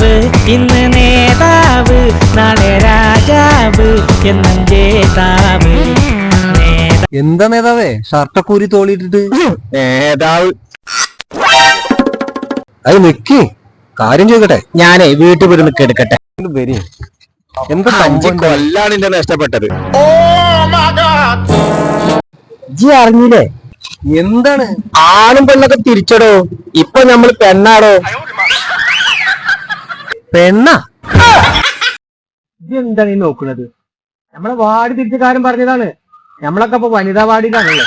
നേതാവ് ഇന്ന് നേതാവ് നാളെ രാജാവ് എന്നും ജേതാവ്. എന്താ നേതാവേ? ഷർട്ടൊക്കെ ഊരി തോളിയിട്ടിട്ട് നേതാവ്. അത് നിക്ക്. കാര്യം ചെയ്തട്ടെ ഞാനേ വീട്ടിൽ പോയി നിൽക്ക് എടുക്കട്ടെ. ഇങ്ങട് വരി. എന്താ അഞ്ച് സംഭവം കൊല്ലാണ് എന്റെ നഷ്ടപ്പെട്ടത്. ജി അറിഞ്ഞില്ലേ? എന്താണ്? ആണും പെണ്ണൊക്കെ തിരിച്ചടോ. ഇപ്പൊ നമ്മൾ പെണ്ണാടോ? പെണ്ണ. ഇതെന്താണ് ഈ നോക്കുന്നത് നമ്മളെ വാടി തിരിച്ച കാര്യം പറഞ്ഞതാണ്. നമ്മളൊക്കെ അപ്പൊ വനിതാ വാടിയിലാണല്ലോ.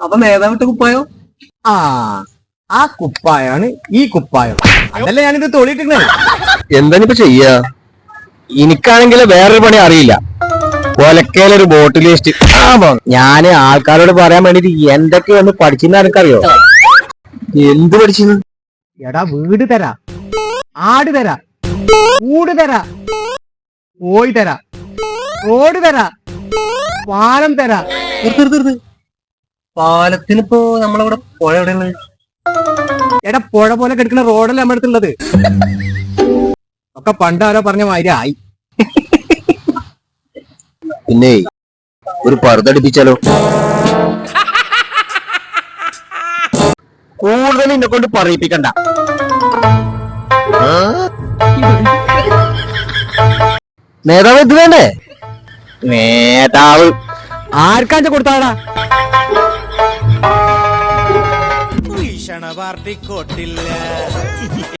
അപ്പൊ നേതാവിട്ട് കുപ്പായോ? ആ ആ കുപ്പായാണ് ഈ കുപ്പായം. അതല്ലേ ഞാനിത് തൊളിയിട്ടിരുന്നത് എന്താണിപ്പോ ചെയ്യാ? എനിക്കാണെങ്കിൽ വേറൊരു പണി അറിയില്ല. കൊലക്കേലൊരു ബോട്ടിൽ വേസ്റ്റ് ഞാൻ ആൾക്കാരോട് പറയാൻ വേണ്ടിട്ട് എന്തൊക്കെയൊന്ന് പഠിച്ചെന്ന് എനിക്കറിയോ എന്ത് പഠിച്ചു എടാ വീട് തരാ. ആട് തരാ ഊട് തരാ ഓയി തരാ റോഡ് തരാ പാലം തരാ. പാലത്തിനിപ്പോ നമ്മളവിടെ പുഴ എവിടെയുള്ളത് എടാ പുഴ പോലെ കിടക്കുന്ന റോഡല്ല നമ്മുടെ അടുത്തുള്ളത് ഒക്കെ പണ്ടാരോ പറഞ്ഞ മാതിരി ആയി. പിന്നെ ഒരു പറുതടിപ്പിച്ചാലോ കൂടുതൽ എന്നെ കൊണ്ട് പറയിപ്പിക്കണ്ട. നേതാവ് ഇത് വേണ്ടേ? നേതാവ് ആർക്കാഞ്ച കൊടുത്താടാ? ഭീഷണ പാർട്ടിക്കോട്ടില്ല